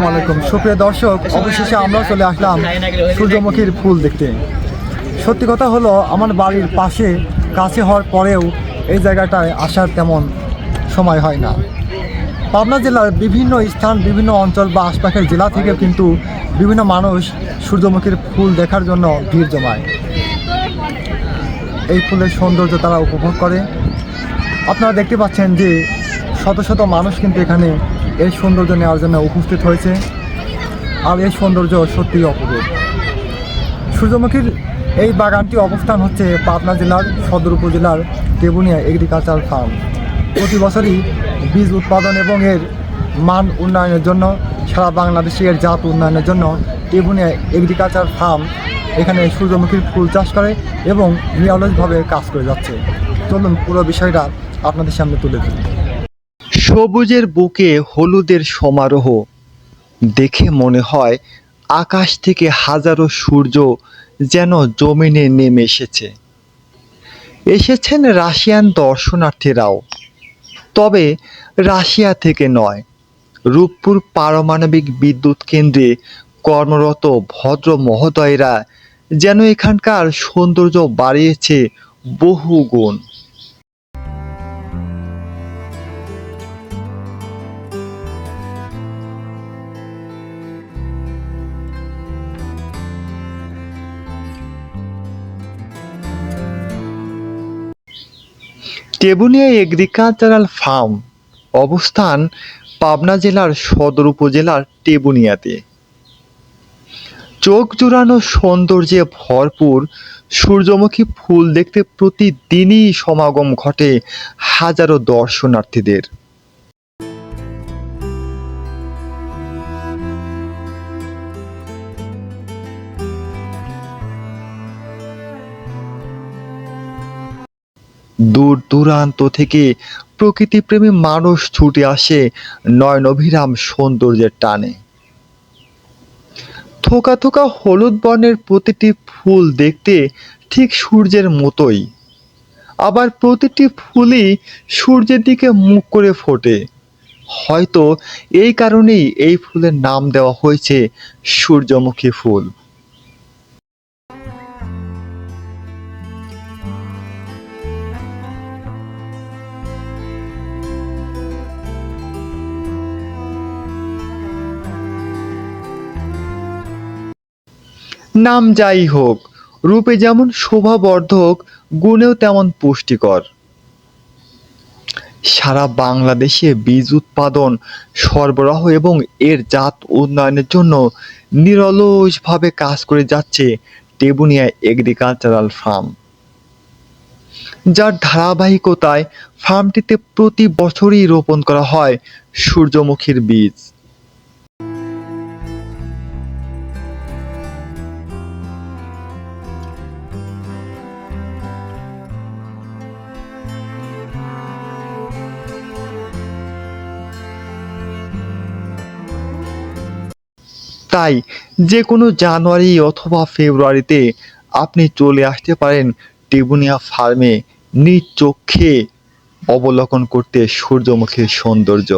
আসসালামু আলাইকুম। সুপ্রিয় দর্শক, অবশেষে আমরা চলে আসলাম সূর্যমুখীর ফুল দেখতে। সত্যি কথা হলো, আমার বাড়ির পাশে, কাছে হওয়ার পরেও এই জায়গাটায় আসার তেমন সময় হয় না। পাবনা জেলার বিভিন্ন স্থান, বিভিন্ন অঞ্চল বা আশপাশের জেলা থেকে কিন্তু বিভিন্ন মানুষ সূর্যমুখীর ফুল দেখার জন্য ভিড় জমায়। এই ফুলের সৌন্দর্য তারা উপভোগ করে। আপনারা দেখতে পাচ্ছেন যে শত শত মানুষ কিন্তু এখানে এই সৌন্দর্য নেওয়ার জন্য উপস্থিত হয়েছে। আর এই সৌন্দর্য সত্যিই অপরূপ। সূর্যমুখীর এই বাগানটি অবস্থান হচ্ছে পাবনা জেলার সদর উপজেলার দেবুনিয়া এগ্রিকালচার ফার্ম প্রতি বছরই বীজ উৎপাদন এবং এর মান উন্নয়নের জন্য, সারা বাংলাদেশে এর জাত উন্নয়নের জন্য দেবুনিয়া এগ্রিকালচার ফার্ম এখানে সূর্যমুখীর ফুল চাষ করে এবং নিরলসভাবে কাজ করে যাচ্ছে। চলুন পুরো বিষয়টা আপনাদের সামনে তুলে দিই সবুজের বুকে হলুদের সমারোহ। দেখে মনে হয় আকাশ থেকে হাজারো সূর্য যেন জমিনে নেমে এসেছে। এসেছেন রাশিয়ান দর্শনার্থীরাও। তবে রাশিয়া থেকে নয়, রূপপুর পারমাণবিক বিদ্যুৎ কেন্দ্রে কর্মরত ভদ্র মহোদয়রা যেন এখানকার সৌন্দর্য বাড়িয়েছে বহু গুণ টেবুনিয়া এগ্রিকালচারাল ফার্ম অবস্থান পাবনা জেলার সদর উপজেলার টেবুনিয়াতে চোখ জুড়ানো সৌন্দর্যে ভরপুর সূর্যমুখী ফুল দেখতে প্রতিদিনই সমাগম ঘটে হাজারো দর্শনার্থীদের। দূর দূরান্ত থেকে প্রকৃতিপ্রেমী মানুষ ছুটে আসে নয়নভিরাম সৌন্দর্যের টানে। থোকা থোকা হলুদ বর্ণের প্রতিটি ফুল দেখতে ঠিক সূর্যের মতোই। আবার প্রতিটি ফুলই সূর্যের দিকে মুখ করে ফোটে। হয়তো এই কারণেই এই ফুলের নাম দেওয়া হয়েছে সূর্যমুখী ফুল। নাম যাই হোক, রূপে যেমন শোভাবর্ধক, গুণেও তেমন পুষ্টিকর। সারা বাংলাদেশে বীজ উৎপাদন, সরবরাহ এবং এর জাত উন্নয়নের জন্য নিরলসভাবে কাজ করে যাচ্ছে টেবুনিয়া এগ্রিকালচারাল ফার্ম যার ধারাবাহিকতায় ফার্মটিতে প্রতি বছরই রোপণ করা হয় সূর্যমুখীর বীজ। তাই যে কোনো জানুয়ারি অথবা ফেব্রুয়ারিতে আপনি চলে আসতে পারেন টেবুনিয়া ফার্মে নিজ চোখে অবলোকন করতে সূর্যমুখীর সৌন্দর্য।